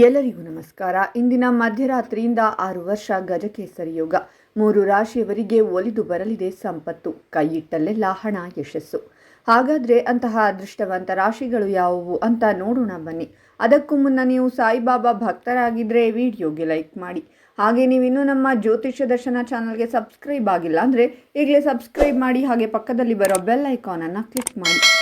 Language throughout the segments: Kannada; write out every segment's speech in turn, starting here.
ಎಲ್ಲರಿಗೂ ನಮಸ್ಕಾರ. ಇಂದಿನ ಮಧ್ಯರಾತ್ರಿಯಿಂದ ಆರು ವರ್ಷ ಗಜಕೇಸರಿ ಯೋಗ. ಮೂರು ರಾಶಿಯವರಿಗೆ ಒಲಿದು ಬರಲಿದೆ ಸಂಪತ್ತು. ಕೈಯಿಟ್ಟಲ್ಲೆಲ್ಲ ಹಣ, ಯಶಸ್ಸು. ಹಾಗಾದ್ರೆ ಅಂತಹ ಅದೃಷ್ಟವಂತ ರಾಶಿಗಳು ಯಾವುವು ಅಂತ ನೋಡೋಣ ಬನ್ನಿ. ಅದಕ್ಕೂ ಮುನ್ನ ನೀವು ಸಾಯಿಬಾಬಾ ಭಕ್ತರಾಗಿದ್ದರೆ ವಿಡಿಯೋಗೆ ಲೈಕ್ ಮಾಡಿ. ಹಾಗೆ ನೀವು ಇನ್ನೂ ನಮ್ಮ ಜ್ಯೋತಿಷ್ಯ ದರ್ಶನ ಚಾನಲ್ಗೆ ಸಬ್ಸ್ಕ್ರೈಬ್ ಆಗಿಲ್ಲ ಅಂದರೆ ಈಗಲೇ ಸಬ್ಸ್ಕ್ರೈಬ್ ಮಾಡಿ ಹಾಗೆ ಪಕ್ಕದಲ್ಲಿ ಬರೋ ಬೆಲ್ ಐಕಾನನ್ನು ಕ್ಲಿಕ್ ಮಾಡಿ.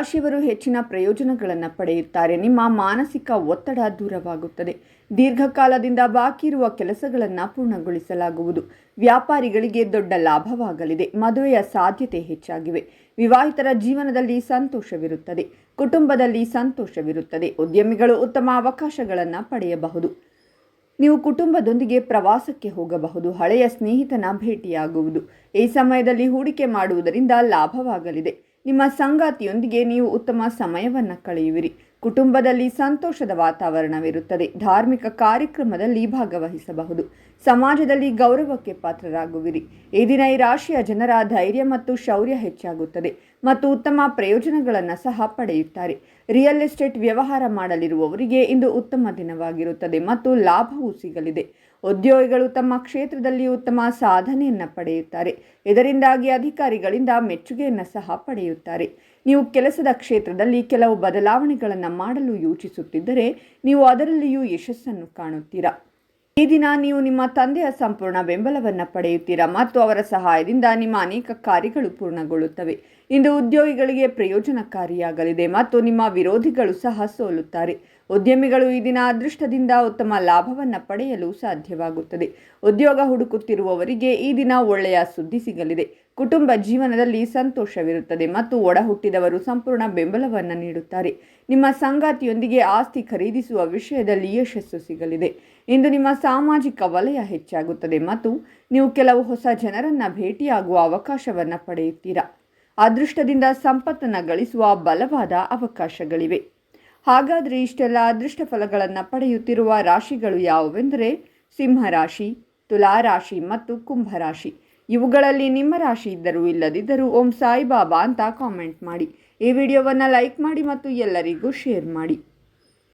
ರಾಶಿಯವರು ಹೆಚ್ಚಿನ ಪ್ರಯೋಜನಗಳನ್ನು ಪಡೆಯುತ್ತಾರೆ. ನಿಮ್ಮ ಮಾನಸಿಕ ಒತ್ತಡ ದೂರವಾಗುತ್ತದೆ. ದೀರ್ಘಕಾಲದಿಂದ ಬಾಕಿ ಇರುವ ಕೆಲಸಗಳನ್ನು ಪೂರ್ಣಗೊಳಿಸಲಾಗುವುದು. ವ್ಯಾಪಾರಿಗಳಿಗೆ ದೊಡ್ಡ ಲಾಭವಾಗಲಿದೆ. ಮದುವೆಯ ಸಾಧ್ಯತೆ ಹೆಚ್ಚಾಗಿವೆ. ವಿವಾಹಿತರ ಜೀವನದಲ್ಲಿ ಸಂತೋಷವಿರುತ್ತದೆ. ಕುಟುಂಬದಲ್ಲಿ ಸಂತೋಷವಿರುತ್ತದೆ. ಉದ್ಯಮಿಗಳು ಉತ್ತಮ ಅವಕಾಶಗಳನ್ನು ಪಡೆಯಬಹುದು. ನೀವು ಕುಟುಂಬದೊಂದಿಗೆ ಪ್ರವಾಸಕ್ಕೆ ಹೋಗಬಹುದು. ಹಳೆಯ ಸ್ನೇಹಿತನ ಭೇಟಿಯಾಗುವುದು. ಈ ಸಮಯದಲ್ಲಿ ಹೂಡಿಕೆ ಮಾಡುವುದರಿಂದ ಲಾಭವಾಗಲಿದೆ. ನಿಮ್ಮ ಸಂಗಾತಿಯೊಂದಿಗೆ ನೀವು ಉತ್ತಮ ಸಮಯವನ್ನು ಕಳೆಯುವಿರಿ. ಕುಟುಂಬದಲ್ಲಿ ಸಂತೋಷದ ವಾತಾವರಣವಿರುತ್ತದೆ. ಧಾರ್ಮಿಕ ಕಾರ್ಯಕ್ರಮದಲ್ಲಿ ಭಾಗವಹಿಸಬಹುದು. ಸಮಾಜದಲ್ಲಿ ಗೌರವಕ್ಕೆ ಪಾತ್ರರಾಗುವಿರಿ. ಈ ದಿನ ಈ ರಾಶಿಯ ಜನರ ಧೈರ್ಯ ಮತ್ತು ಶೌರ್ಯ ಹೆಚ್ಚಾಗುತ್ತದೆ. ಮತ್ತು ಉತ್ತಮ ಪ್ರಯೋಜನಗಳನ್ನು ಸಹ ಪಡೆಯುತ್ತಾರೆ. ರಿಯಲ್ ಎಸ್ಟೇಟ್ ವ್ಯವಹಾರ ಮಾಡಲಿರುವವರಿಗೆ ಇಂದು ಉತ್ತಮ ದಿನವಾಗಿರುತ್ತದೆ ಮತ್ತು ಲಾಭವೂ ಸಿಗಲಿದೆ. ಉದ್ಯೋಗಿಗಳು ತಮ್ಮ ಕ್ಷೇತ್ರದಲ್ಲಿ ಉತ್ತಮ ಸಾಧನೆಯನ್ನು ಪಡೆಯುತ್ತಾರೆ. ಇದರಿಂದಾಗಿ ಅಧಿಕಾರಿಗಳಿಂದ ಮೆಚ್ಚುಗೆಯನ್ನು ಸಹ ಪಡೆಯುತ್ತಾರೆ. ನೀವು ಕೆಲಸದ ಕ್ಷೇತ್ರದಲ್ಲಿ ಕೆಲವು ಬದಲಾವಣೆಗಳನ್ನು ಮಾಡಲು ಯೋಚಿಸುತ್ತಿದ್ದರೆ ನೀವು ಅದರಲ್ಲಿಯೂ ಯಶಸ್ಸನ್ನು ಕಾಣುತ್ತೀರಾ? ಈ ದಿನ ನೀವು ನಿಮ್ಮ ತಂದೆಯ ಸಂಪೂರ್ಣ ಬೆಂಬಲವನ್ನು ಪಡೆಯುತ್ತೀರಾ ಮತ್ತು ಅವರ ಸಹಾಯದಿಂದ ನಿಮ್ಮ ಅನೇಕ ಕಾರ್ಯಗಳು ಪೂರ್ಣಗೊಳ್ಳುತ್ತವೆ. ಇಂದು ಉದ್ಯೋಗಿಗಳಿಗೆ ಪ್ರಯೋಜನಕಾರಿಯಾಗಲಿದೆ ಮತ್ತು ನಿಮ್ಮ ವಿರೋಧಿಗಳು ಸಹ ಸೋಲುತ್ತಾರೆ. ಉದ್ಯಮಿಗಳು ಈ ದಿನ ಅದೃಷ್ಟದಿಂದ ಉತ್ತಮ ಲಾಭವನ್ನು ಪಡೆಯಲು ಸಾಧ್ಯವಾಗುತ್ತದೆ. ಉದ್ಯೋಗ ಹುಡುಕುತ್ತಿರುವವರಿಗೆ ಈ ದಿನ ಒಳ್ಳೆಯ ಸುದ್ದಿ ಸಿಗಲಿದೆ. ಕುಟುಂಬ ಜೀವನದಲ್ಲಿ ಸಂತೋಷವಿರುತ್ತದೆ ಮತ್ತು ಒಡಹುಟ್ಟಿದವರು ಸಂಪೂರ್ಣ ಬೆಂಬಲವನ್ನು ನೀಡುತ್ತಾರೆ. ನಿಮ್ಮ ಸಂಗಾತಿಯೊಂದಿಗೆ ಆಸ್ತಿ ಖರೀದಿಸುವ ವಿಷಯದಲ್ಲಿ ಯಶಸ್ಸು ಸಿಗಲಿದೆ. ಇಂದು ನಿಮ್ಮ ಸಾಮಾಜಿಕ ವಲಯ ಹೆಚ್ಚಾಗುತ್ತದೆ ಮತ್ತು ನೀವು ಕೆಲವು ಹೊಸ ಜನರನ್ನು ಭೇಟಿಯಾಗುವ ಅವಕಾಶವನ್ನು ಪಡೆಯುತ್ತೀರಾ? ಅದೃಷ್ಟದಿಂದ ಸಂಪತ್ತನ್ನು ಗಳಿಸುವ ಬಲವಾದ ಅವಕಾಶಗಳಿವೆ. ಹಾಗಾದರೆ ಇಷ್ಟೆಲ್ಲ ಅದೃಷ್ಟ ಫಲಗಳನ್ನು ಪಡೆಯುತ್ತಿರುವ ರಾಶಿಗಳು ಯಾವುವೆಂದರೆ ಸಿಂಹರಾಶಿ, ತುಲಾರಾಶಿ ಮತ್ತು ಕುಂಭರಾಶಿ. ಇವುಗಳಲ್ಲಿ ನಿಮ್ಮ ರಾಶಿ ಇದ್ದರೂ ಇಲ್ಲದಿದ್ದರೂ ಓಂ ಸಾಯಿಬಾಬಾ ಅಂತ ಕಾಮೆಂಟ್ ಮಾಡಿ. ಈ ವಿಡಿಯೋವನ್ನು ಲೈಕ್ ಮಾಡಿ ಮತ್ತು ಎಲ್ಲರಿಗೂ ಶೇರ್ ಮಾಡಿ.